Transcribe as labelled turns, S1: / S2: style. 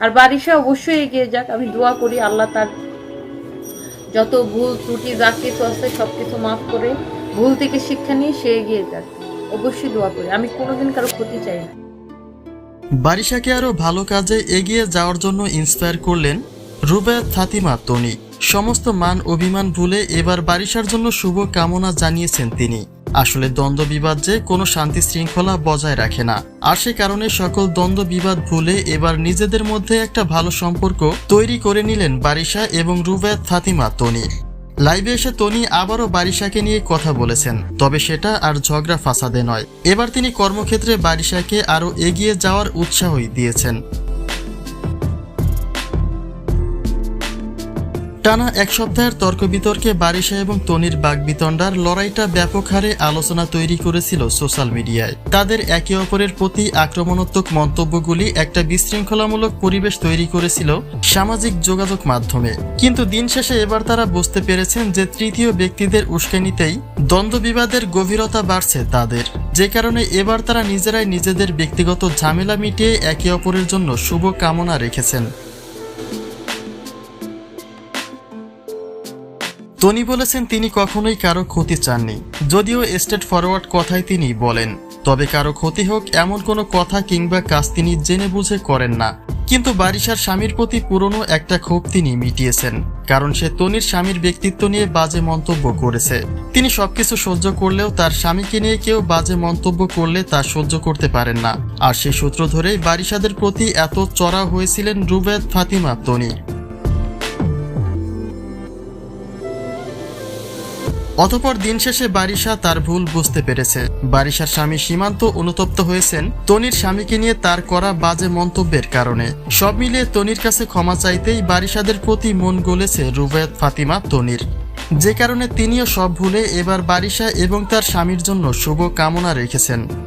S1: আর বারিশা অবশ্যই এগিয়ে যাক, আমি দোয়া করি আল্লাহ তার যত ভুল, ত্রুটি, যা কিছু আছে সব কিছু মাফ করে, ভুল থেকে শিক্ষা নিয়ে সে এগিয়ে যাক। অবশ্যই দোয়া করি। আমি কোনোদিন কারও ক্ষতি চাই না।
S2: বারিশাকে আরও ভালো কাজে এগিয়ে যাওয়ার জন্য ইন্সপায়ার করলেন রুবায়াত ফাতিমা তনি। সমস্ত মান অভিমান ভুলে এবার বারিশার জন্য শুভ কামনা জানিয়েছেন তিনি। আসলে দ্বন্দ্ব বিবাদ যে কোনো শান্তি শৃঙ্খলা বজায় রাখে না। আর সে কারণে সকল দ্বন্দ্ব বিবাদ ভুলে এবার নিজেদের মধ্যে একটা ভালো সম্পর্ক তৈরি করে নিলেন বারিশা এবং রুবায়াত ফাতিমা তনি। লাইভে এসে তনি আবারও বারিশাকে নিয়ে কথা বলেছেন, তবে সেটা আর ঝগড়া ফাসাদে নয়। এবার তিনি কর্মক্ষেত্রে বারিশাকে আরও এগিয়ে যাওয়ার উৎসাহই দিয়েছেন। টানা এক সপ্তাহের তর্ক বিতর্কে বারিশা এবং তনির বাগবিতণ্ডার লড়াইটা ব্যাপক হারে আলোচনা তৈরি করেছিল সোশ্যাল মিডিয়ায়। তাদের একে অপরের প্রতি আক্রমণাত্মক মন্তব্যগুলি একটা বিশৃঙ্খলামূলক পরিবেশ তৈরি করেছিল সামাজিক যোগাযোগ মাধ্যমে। কিন্তু দিন শেষে এবার তারা বুঝতে পেরেছেন যে তৃতীয় ব্যক্তিদের উস্কানিতেই দ্বন্দ্ব বিবাদের গভীরতা বাড়ছে তাদের। যে কারণে এবার তারা নিজেরাই নিজেদের ব্যক্তিগত ঝামেলা মিটিয়ে একে অপরের জন্য শুভ কামনা রেখেছেন। টনি বলেছেন তিনি কখনোই কারও ক্ষতি চাননি। যদিও স্টেট ফরওয়ার্ড কথাই তিনি বলেন, তবে কারও ক্ষতি হোক এমন কোনো কথা কিংবা কাজ তিনি জেনে বুঝে করেন না। কিন্তু বারিশার স্বামীর প্রতি পুরনো একটা ক্ষোভ তিনি মিটিয়েছেন, কারণ সে তনির স্বামীর ব্যক্তিত্ব নিয়ে বাজে মন্তব্য করেছে। তিনি সবকিছু সহ্য করলেও তার স্বামীকে নিয়ে কেউ বাজে মন্তব্য করলে তা সহ্য করতে পারেন না। আর সেই সূত্র ধরেই বারিশাদের প্রতি এত চড়া হয়েছিলেন রুবেদ ফাতিমা তনি অতপর দিন শেষে বারিশা তার ভুল বুঝতে পেরেছে। বারিশার স্বামী সীমান্ত অনুতপ্ত হয়েছেন তনির স্বামীকে নিয়ে তার করা বাজে মন্তব্যের কারণে। সব মিলিয়ে তনির কাছে ক্ষমা চাইতেই বারিশাদের প্রতি মন গলেছে রুবায়ত ফাতিমা, তনির। যে কারণে তিনিও সব ভুলে এবার বারিশা এবং তার স্বামীর জন্য শুভ কামনা রেখেছেন।